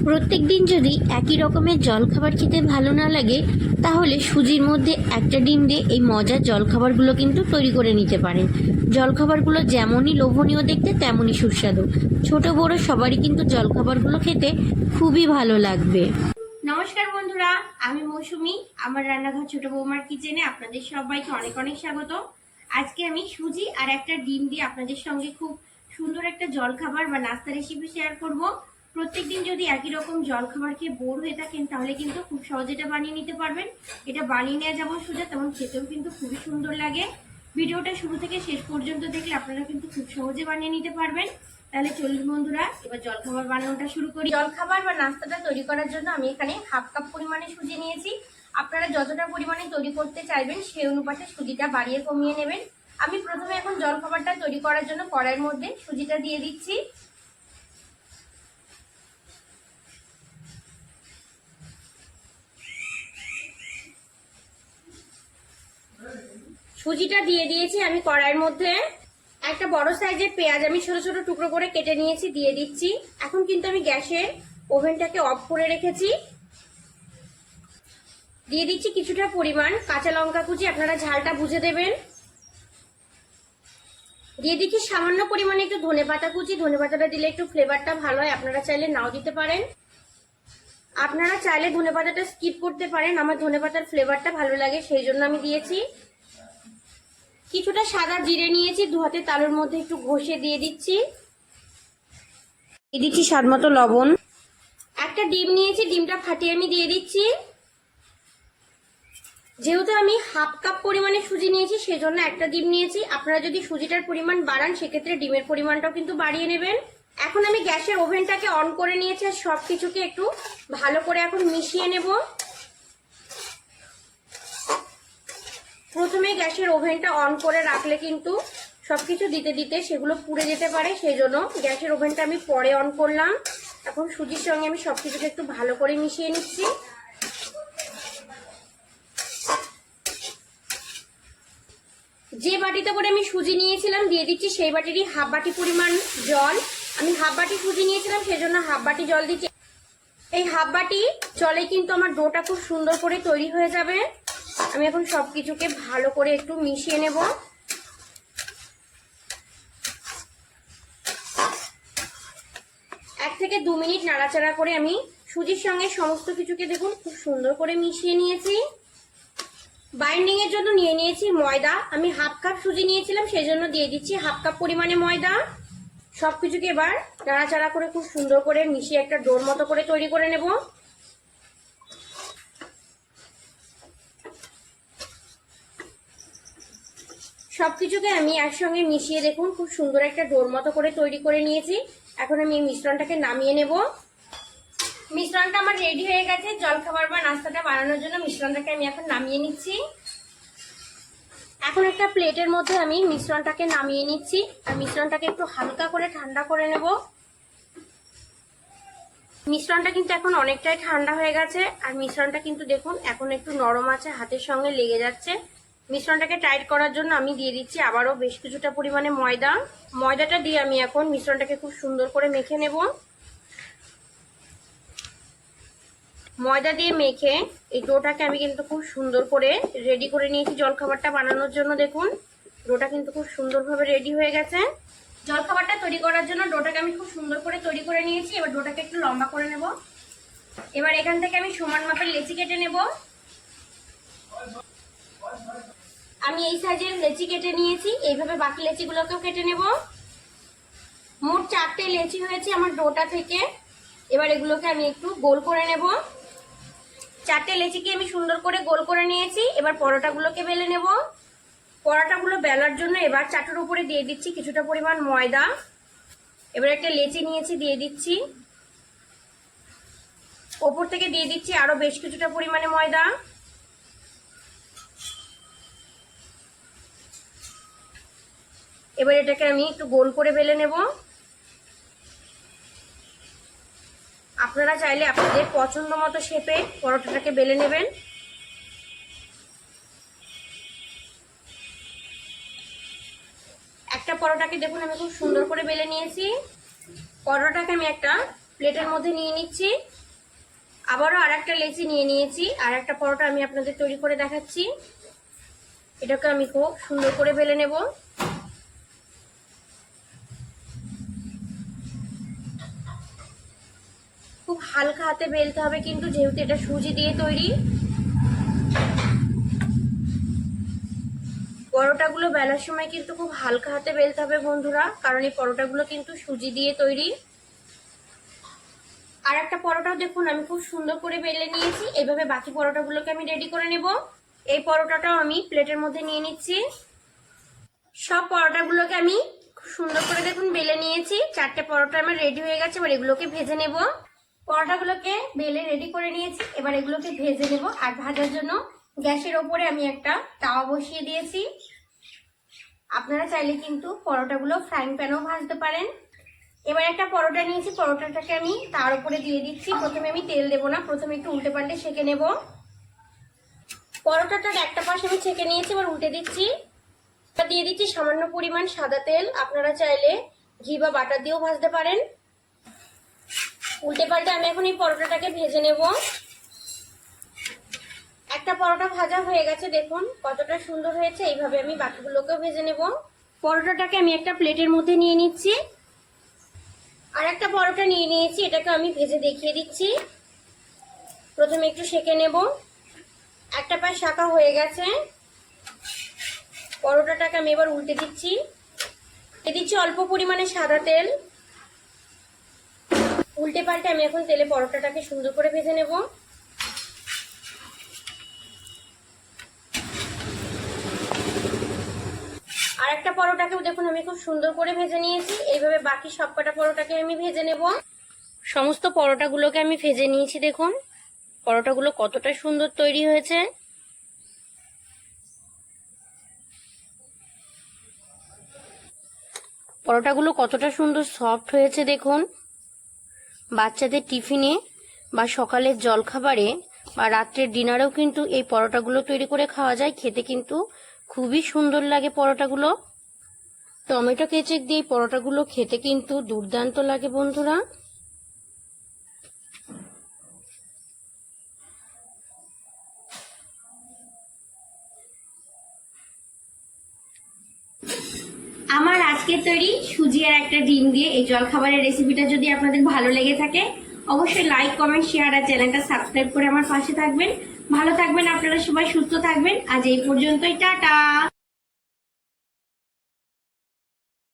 প্রত্যেক দিন যদি একই রকমের জলখাবার খেতে ভালো না লাগে, তাহলে সুজির মধ্যে একটা ডিম দিয়ে এই মজার জলখাবারগুলো কিন্তু তৈরি করে নিতে পারেন। জলখাবারগুলো যেমনই লোভনীয় দেখতে, তেমনই সুস্বাদু। ছোট, বড় সবারই কিন্তু জলখাবারগুলো খেতে খুবই ভালো লাগবে। নমস্কার বন্ধুরা, আমি মৌসুমি। আমার রান্নাঘর ছোট বৌমার কিচেনে আপনাদের সবাইকে অনেক অনেক স্বাগত। আজকে আমি সুজি আর একটা ডিম দিয়ে আপনাদের সঙ্গে খুব সুন্দর একটা জলখাবার বা নাস্তা রেসিপি শেয়ার করব। প্রত্যেকদিন যদি একই রকম জলখাবার খেয়ে বোর হয়ে থাকেন, তাহলে কিন্তু খুব সহজে এটা বানিয়ে নিতে পারবেন। এটা বানিয়ে নেওয়া যেমন সোজা, তেমন খেতেও কিন্তু খুবই সুন্দর লাগে। ভিডিওটা শুরু থেকে শেষ পর্যন্ত দেখলে আপনারা কিন্তু খুব সহজে বানিয়ে নিতে পারবেন। তাহলে চলুন বন্ধুরা, এবার জলখাবার বানানোটা শুরু করি। জলখাবার বা নাস্তাটা তৈরি করার জন্য আমি এখানে হাফ কাপ পরিমাণে সুজি নিয়েছি। আপনারা যতটা পরিমাণে তৈরি করতে চাইবেন, সেই অনুপাতে সুজিটা বাড়িয়ে কমিয়ে নেবেন। আমি প্রথমে এখন জলখাবারটা তৈরি করার জন্য কড়াইয়ের মধ্যে সুজিটা দিয়ে দিচ্ছি। সুজিটা দিয়ে দিয়েছি আমি কড়াইয়ের মধ্যে। একটা বড় সাইজের পেঁয়াজ আমি ছোট ছোট টুকরো করে কেটে নিয়েছি, দিয়ে দিচ্ছি। এখন কিন্তু আমি গ্যাসের ওভেনটাকে অফ করে রেখেছি। দিয়ে দিচ্ছি কিছুটা পরিমাণ কাঁচা লঙ্কা কুচি, আপনারা ঝালটা বুঝে দেবেন। দিয়ে দিচ্ছি সামান্য পরিমাণে একটু ধনে পাতা কুচি, ধনে পাতাটা দিলে একটু ফ্লেভারটা ভালো হয়, আপনারা চাইলে নাও দিতে পারেন। আপনারা চাইলে ধনে পাতাটা স্কিপ করতে পারেন, আমার ধনে পাতার ফ্লেভারটা ভালো লাগে, সেই জন্য আমি দিয়েছি। কিছুটা সাদা জিরে নিয়েছি, দু হাতে তালুর মধ্যে একটু ঘষে দিয়ে দিচ্ছি। দিয়ে দিচ্ছি স্বাদ মতো লবণ। একটা ডিম নিয়েছি, ডিমটা ফাটিয়ে আমি দিয়ে দিচ্ছি। যেহেতু আমি হাফ কাপ পরিমাণে সুজি নিয়েছি, সেজন্য একটা ডিম নিয়েছি। আপনারা যদি সুজিটার পরিমাণ বাড়ান, সেক্ষেত্রে ডিমের পরিমাণটাও কিন্তু বাড়িয়ে নেবেন। এখন আমি গ্যাসের ওভেনটাকে অন করে নিয়েছি আর সব কিছুকে একটু ভালো করে এখন মিশিয়ে নেব। প্রথমে গ্যাসের ওভেনটা অন করে রাখলে কিন্তু সবকিছু দিতে দিতে সেগুলো পুড়ে যেতে পারে, সেই জন্য গ্যাসের ওভেনটা আমি পরে অন করলাম। এখন সুজির সঙ্গে আমি সবকিছুকে একটু ভালো করে মিশিয়ে নিচ্ছি। যে বাটিতে করে আমি সুজি নিয়েছিলাম, দিয়ে দিচ্ছি সেই বাটিরই হাফ বাটি পরিমাণ জল। আমি হাফ বাটি সুজি নিয়েছিলাম সেজন্য হাফ বাটি জল দিচ্ছি। এই হাফ বাটি জলে কিন্তু আমার ডোটা খুব সুন্দর করে তৈরি হয়ে যাবে। আমি এখন সব কিছুকে ভালো করে একটু মিশিয়ে নেব। এক থেকে দু মিনিট নাড়াচাড়া করে আমি সুজির সঙ্গে সমস্ত কিছুকে দেখুন, খুব সুন্দর করে মিশিয়ে নিয়েছি। বাইন্ডিং এর জন্য নিয়ে নিয়েছি ময়দা। আমি হাফ কাপ সুজি নিয়েছিলাম সেই জন্য দিয়ে দিচ্ছি হাফ কাপ পরিমাণে ময়দা। সবকিছুকে এবার নাড়াচাড়া করে খুব সুন্দর করে মিশিয়ে একটা ডোর মতো করে তৈরি করে নেব। সবকিছুকে আমি একসঙ্গে মিশিয়ে দেখুন, খুব সুন্দর একটা ডোর মতো করে তৈরি করে নিয়েছি। এখন আমি এই মিশ্রণটাকে নামিয়ে নেব। মিশ্রণটা আমার রেডি হয়ে গেছে। জলখাবার বা নাস্তাটা বানানোর জন্য মিশ্রণটাকে আমি এখন নামিয়ে নিচ্ছি। এখন একটা প্লেটের মধ্যে আমি মিশ্রণটাকে নামিয়ে নিচ্ছি। আর মিশ্রণটাকে একটু হালকা করে ঠান্ডা করে নেব। মিশ্রণটা কিন্তু এখন অনেকটাই ঠান্ডা হয়ে গেছে। আর মিশ্রণটা কিন্তু দেখুন, এখন একটু নরম আছে, হাতের সঙ্গে লেগে যাচ্ছে। মিশ্রণটাকে টাইট করার জন্য আমি দিয়ে দিচ্ছি আবারও বেশ কিছুটা পরিমাণে ময়দা। ময়দাটা দিয়ে আমি এখন মিশ্রণটাকে খুব সুন্দর করে মেখে নেব। ময়দা দিয়ে মেখে এই ডোটাকে আমি কিন্তু খুব সুন্দর করে রেডি করে নিয়েছি জলখাবারটা বানানোর জন্য, দেখুন। ডোটা কিন্তু খুব সুন্দরভাবে রেডি হয়ে গেছে। জলখাবারটা তৈরি করার জন্য ডোটাকে আমি খুব সুন্দর করে তৈরি করে নিয়েছি। এবার ডোটাকে একটু লম্বা করে নেব। এবার এখান থেকে আমি সমান মাপের লেচি কেটে নেব। আমি এই সাইজের লেচি কেটে নিয়েছি। এইভাবে বাকি লেচিগুলোকেও কেটে নেব। মোট চারটে লেচি হয়েছে আমার ডোটা থেকে। এবার এগুলোকে আমি একটু গোল করে নেব। চারটে লেচিকে আমি সুন্দর করে গোল করে নিয়েছি। এবার পরোটাগুলোকে বেলে নেব। পরোটাগুলো বেলার জন্য এবার চাটুর উপরে দিয়ে দিচ্ছি কিছুটা পরিমাণ ময়দা। এবার একটা লেচি নিয়েছি, দিয়ে দিচ্ছি। ওপর থেকে দিয়ে দিচ্ছি আরও বেশ কিছুটা পরিমাণে ময়দা। এবার এটাকে আমি একটু গোল করে বেলে নেব। আপনারা চাইলে আপনাদের পছন্দ মতো শেপে পরোটাটাকে বেলে নেবেন। একটা পরোটাকে দেখুন, আমি খুব সুন্দর করে বেলে নিয়েছি। পরোটাকে আমি একটা প্লেটের মধ্যে নিয়ে নিচ্ছি। আবারও আর একটা লেচি নিয়ে নিয়েছি, আর একটা পরোটা আমি আপনাদের তৈরি করে দেখাচ্ছি। এটাকে আমি খুব সুন্দর করে বেলে নেব। খুব হালকা হাতে বেলতে হবে, কিন্তু যেহেতু এটা সুজি দিয়ে তৈরি, পরোটাগুলো বেলার সময় কিন্তু খুব হালকা হাতে বেলতে হবে বন্ধুরা, কারণ এই পরোটাগুলো কিন্তু সুজি দিয়ে তৈরি। আর একটা পরোটাও দেখুন, আমি খুব সুন্দর করে বেলে নিয়েছি এইভাবে বাকি পরোটাগুলোকে আমি রেডি করে নেব। এই পরোটাটাও আমি প্লেটের মধ্যে নিয়ে নিচ্ছি। সব পরোটাগুলোকে আমি খুব সুন্দর করে দেখুন, বেলে নিয়েছি, চারটে পরোটা আমার রেডি হয়ে গেছে, এবার এগুলোকে ভেজে নেব। পরোটাগুলোকে বেলে রেডি করে নিয়েছি। এবার এগুলোকে ভেজে নেব। আর ভাজার জন্য গ্যাসের ওপরে আমি একটা তাওয়া বসিয়ে দিয়েছি। আপনারা চাইলে কিন্তু পরোটাগুলো ফ্রাইং প্যানেও ভাজতে পারেন। এবার একটা পরোটা নিয়েছি। পরোটাটাকে আমি তার উপরে দিয়ে দিচ্ছি। প্রথমে আমি তেল দেবো না। প্রথমে একটু উল্টে পাল্টে সেঁকে নেব। পরোটাটার একটা পাশে আমি ছেঁকে নিয়েছি। এবার উল্টে দিচ্ছি। দিয়ে দিচ্ছি সামান্য পরিমাণ সাদা তেল। আপনারা চাইলে ঘি বা বাটার দিয়েও ভাজতে পারেন। উল্টে পাল্টে আমি এখন এই পরোটাটাকে ভেজে নেব। একটা পরোটা ভাজা হয়ে গেছে, দেখুন কতটা সুন্দর হয়েছে। এইভাবে আমি বাকিগুলোকেও ভেজে নেব। পরোটাটাকে আমি একটা প্লেটের মধ্যে নিয়ে নিচ্ছি। আর একটা পরোটা নিয়ে নিয়েছি, এটাকে আমি ভেজে দেখিয়ে দিচ্ছি। প্রথমে একটু সেঁকে নেব। একটা পায়ে শাঁকা হয়ে গেছে। পরোটাটাকে আমি এবার উল্টে দিচ্ছি। এ দিচ্ছি অল্প পরিমাণে সাদা তেল। উল্টে পাল্টে আমি এখন তেলে পরোটাটাকে সুন্দর করে ভেজে নেব। আর একটা পরোটাকেও দেখুন, আমি খুব সুন্দর করে ভেজে নিয়েছি। এইভাবে বাকি সব কটা পরোটাকে আমি ভেজে নেব। সমস্ত পরোটাগুলোকে আমি ভেজে নিয়েছি, দেখুন। পরোটাগুলো কতটা সুন্দর তৈরি হয়েছে। পরোটাগুলো কতটা সুন্দর সফট হয়েছে, দেখুন। বাচ্চাদের টিফিনে বা সকালের জলখাবারে বা রাত্রের ডিনারেও কিন্তু এই পরোটাগুলো তৈরি করে খাওয়া যায়। খেতে কিন্তু খুবই সুন্দর লাগে পরোটাগুলো। টমেটো কেচেক দিয়ে পরোটাগুলো খেতে কিন্তু দুর্দান্ত লাগে বন্ধুরা। আমার আজকে তৈরি সুজি আর একটা ডিম দিয়ে এই জলখাবারের রেসিপিটা যদি আপনাদের ভালো লেগে থাকে, অবশ্যই লাইক কমেন্ট শেয়ার আর চ্যানেলটা সাবস্ক্রাইব করে আমার পাশে থাকবেন। ভালো থাকবেন আপনারা সবাই, সুস্থ থাকবেন। আজ এই পর্যন্তই, টাটা!